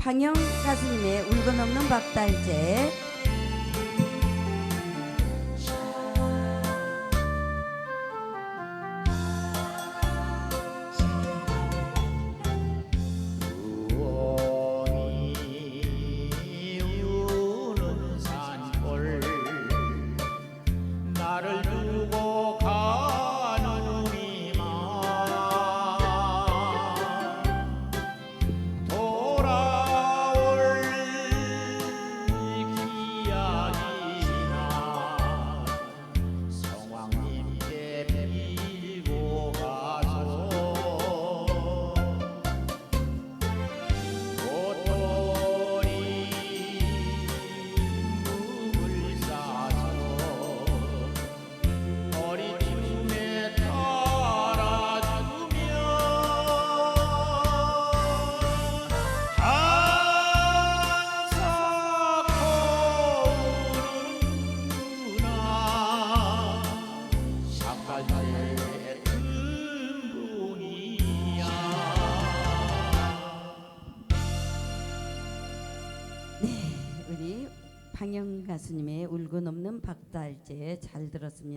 방영 가수님의 울고 넘는 박달재 우리 방영 가수님의 울고 넘는 박달재 잘 들었습니다.